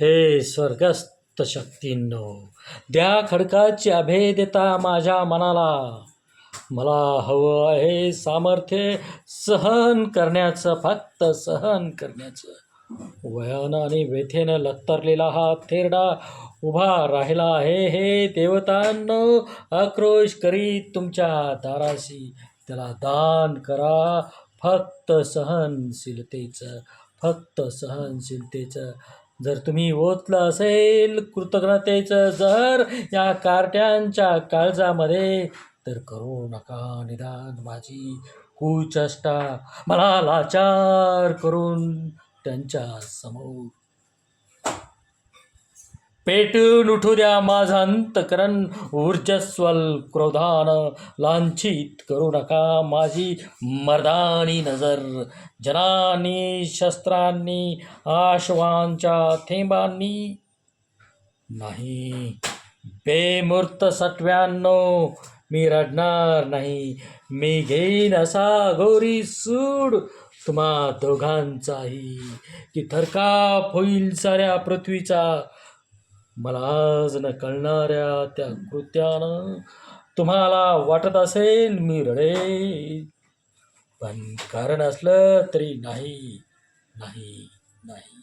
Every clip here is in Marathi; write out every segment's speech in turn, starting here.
हे स्वर्गस्त शक्तींनो द्या खडकाची अभेद्यता माझ्या मनाला. मला हवं आहे सामर्थ्य सहन करण्याचं फक्त सहन करण्याचं. वयानं आणि व्यथेनं लत्तरलेला हा थेरडा उभा राहिला आहे. हे देवतांनो आक्रोश करीत तुमच्या दाराशी. त्याला दान करा फक्त सहनशीलतेचं फक्त सहनशीलतेचं. जर तुम्ही ओतलं असेल कृतज्ञतेचं जर या कारट्यांच्या काळजामध्ये तर करू नका निदान माझी कुचष्टा. मला लाचार करून त्यांच्यासमोर पेटून उठू द्या माझं अंतकरण ऊर्जस्वल क्रोधान लांछित करू नका माझी मर्दानी नजर. जनानी शस्त्रांनी आश्वांच्या थेंबांनी नाही. बेमूर्त सटव्यांनो मी रडणार नाही. मी घेईन असा गौरी सूड तुम्हा दोघांचाही. की थरकाप होईल साऱ्या पृथ्वीचा. मला आज न कळणाऱ्या त्या कृत्यानं तुम्हाला वाटत असेल मी रडे. पण कारण असलं तरी नाही नाही नाही.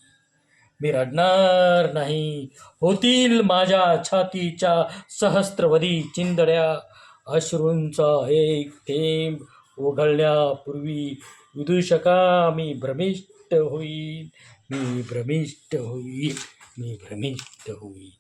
मी रडणार नाही. होतील माझ्या छातीच्या सहस्त्रवधी चिंदड्या. अश्रूंचा एक थेंब ओघळण्यापूर्वी विदूषका मी भ्रमिष्ट होईल मी भ्रमिष्ट होईल मी भ्रमित होईल.